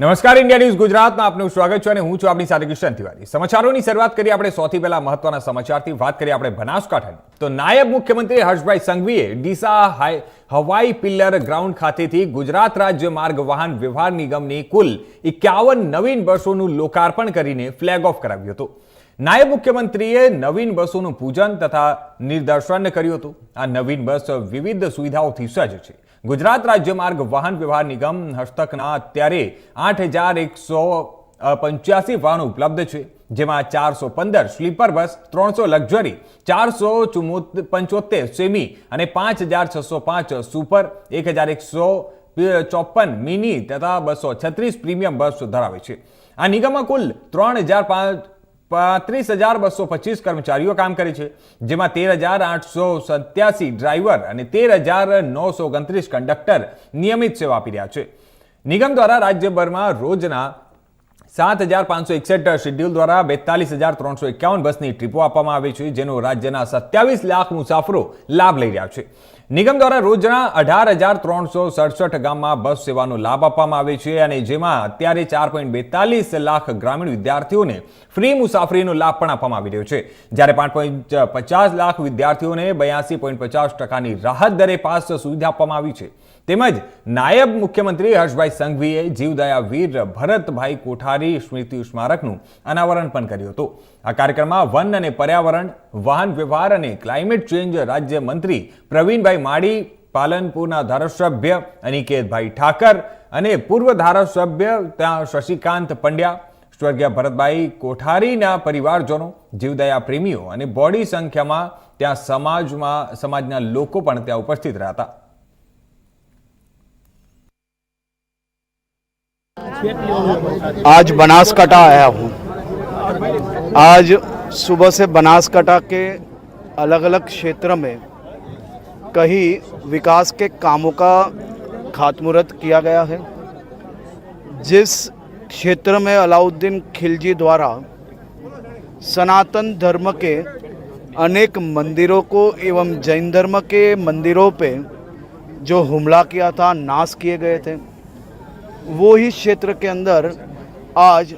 નમસ્કાર, India news ગુજરાતમાં આપનું સ્વાગત છે અને હું છું આપની સાથે કિશન તિવારી. સમાચારોની શરૂઆત કરી આપણે સૌથી પહેલા મહત્વના સમાચારથી. વાત કરીએ આપણે બનાસકાંઠાની. તો નાયબ મુખ્યમંત્રી હર્ષભાઈ સંઘવીએ ડીસા હવાઈ પિલ્લર ગ્રાઉન્ડ ખાતેથી ગુજરાત રાજ્ય માર્ગ વાહન વ્યવહાર નિગમની કુલ એકાવન નવીન બસોનું લોકાર્પણ કરીને ફ્લેગ ઓફ કરાવ્યું હતું. નાયબ મુખ્યમંત્રીએ નવીન બસોનું પૂજન તથા નિદર્શન કર્યું હતું. આ નવીન બસ વિવિધ સુવિધાઓથી સજ્જ છે. ગુજરાત રાજ્ય માર્ગ વાહન વ્યવહાર નિગમ હસ્તકના અત્યારે આઠ હજાર એકસો પંચ્યાસી વાહનો ઉપલબ્ધ છે, જેમાં ચારસો પંદર સ્લીપર બસ, ત્રણસો લક્ઝરી, ચારસો પંચોતેર સેમી અને પાંચ હજાર છસો પાંચ સુપર, એક હજાર એકસો ચોપન મિની તથા બસો છત્રીસ પ્રીમિયમ બસ ધરાવે છે. આ નિગમમાં કુલ ત્રણ હજાર પાંચ પાંત્રીસ હજાર બસો પચીસ કર્મચારીઓ કામ કરે છે, જેમાં તેર હજાર આઠસો સત્યાસી ડ્રાઈવર અને તેર હજાર નવસો ઓગણત્રીસ કંડક્ટર નિયમિત સેવા આપી રહ્યા છે. નિગમ દ્વારા રાજ્યભરમાં રોજના સાત હજાર પાંચસો એકસઠ શેડ્યુલ દ્વારા બેતાલીસ હજાર ત્રણસો એકાવન બસની ટ્રીપો આપવામાં આવી છે, જેનો રાજ્યના સત્યાવીસ લાખ મુસાફરો લાભ લઈ રહ્યા છે. નિગમ દ્વારા રોજના અઢાર હજાર ત્રણસો સડસઠ ગામમાં બસ સેવાનો લાભ આપવામાં આવે છે અને જેમાં અત્યારે ચાર પોઈન્ટ બેતાલીસ લાખ ગ્રામીણ વિદ્યાર્થીઓને ફ્રી મુસાફરીનો લાભ પણ આપવામાં આવી રહ્યો છે. જ્યારે પાંચ પોઈન્ટ પચાસ લાખ વિદ્યાર્થીઓને બયાસી પોઈન્ટ પચાસ ટકાની રાહત દરે પાસ સુવિધા આપવામાં આવી છે. તેમજ નાયબ મુખ્યમંત્રી હર્ષભાઈ સંઘવીએ જીવદયા વીર ભરતભાઈ કોઠારી સ્મૃતિ સ્મારકનું અનાવરણ પણ કર્યું હતું. આ કાર્યક્રમમાં વન અને પર્યાવરણ, વાહન વ્યવહાર અને ક્લાઇમેટ ચેન્જ રાજ્ય મંત્રી પ્રવીણભાઈ માળી પાલનપુરના ધારાસભ્ય અનિકેતભાઈ ઠાકર અને પૂર્વ ધારાસભ્ય ત્યાં શશિકાંત પંડ્યા સ્વર્ગીય ભરતભાઈ કોઠારીના પરિવારજનો જીવદયા પ્રેમીઓ અને બોડી સંખ્યામાં ત્યાં સમાજમાં સમાજના લોકો પણ ત્યાં ઉપસ્થિત રહ્યા હતા आज बनासकाठा आया हूँ आज सुबह से बनासकाठा के अलग अलग क्षेत्र में कहीं विकास के कामों का खातमुहूर्त किया गया है। जिस क्षेत्र में अलाउद्दीन खिलजी द्वारा सनातन धर्म के अनेक मंदिरों को एवं जैन धर्म के मंदिरों पे जो हमला किया था, नाश किए गए थे, वो ही क्षेत्र के अंदर आज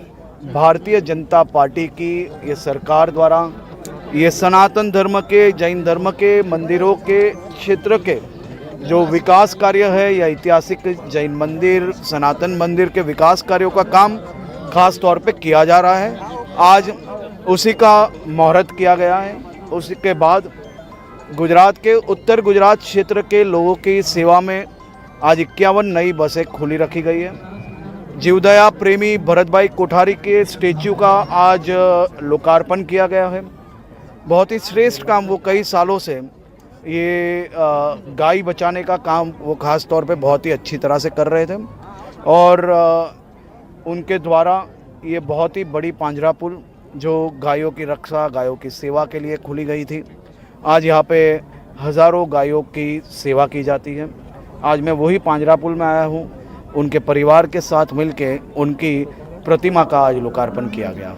भारतीय जनता पार्टी की ये सरकार द्वारा ये सनातन धर्म के, जैन धर्म के मंदिरों के क्षेत्र के जो विकास कार्य है या ऐतिहासिक जैन मंदिर, सनातन मंदिर के विकास कार्यों का काम खास तौर पे किया जा रहा है। आज उसी का मुहूर्त किया गया है। उसी के बाद गुजरात के, उत्तर गुजरात क्षेत्र के लोगों की सेवा में आज इक्यावन नई बसें खुली रखी गई है। जीवदया प्रेमी भरत भाई कोठारी के स्टेच्यू का आज लोकार्पण किया गया है। बहुत ही श्रेष्ठ काम वो कई सालों से ये गाय बचाने का काम वो खास तौर पे बहुत ही अच्छी तरह से कर रहे थे। और उनके द्वारा ये बहुत ही बड़ी पांजरा पुल जो गायों की रक्षा, गायों की सेवा के लिए खुली गई थी, आज यहाँ पे हज़ारों गायों की सेवा की जाती है। आज मैं वही पांजरा पुल में आया हूँ, उनके परिवार के साथ मिलके उनकी प्रतिमा का आज लोकार्पण किया गया।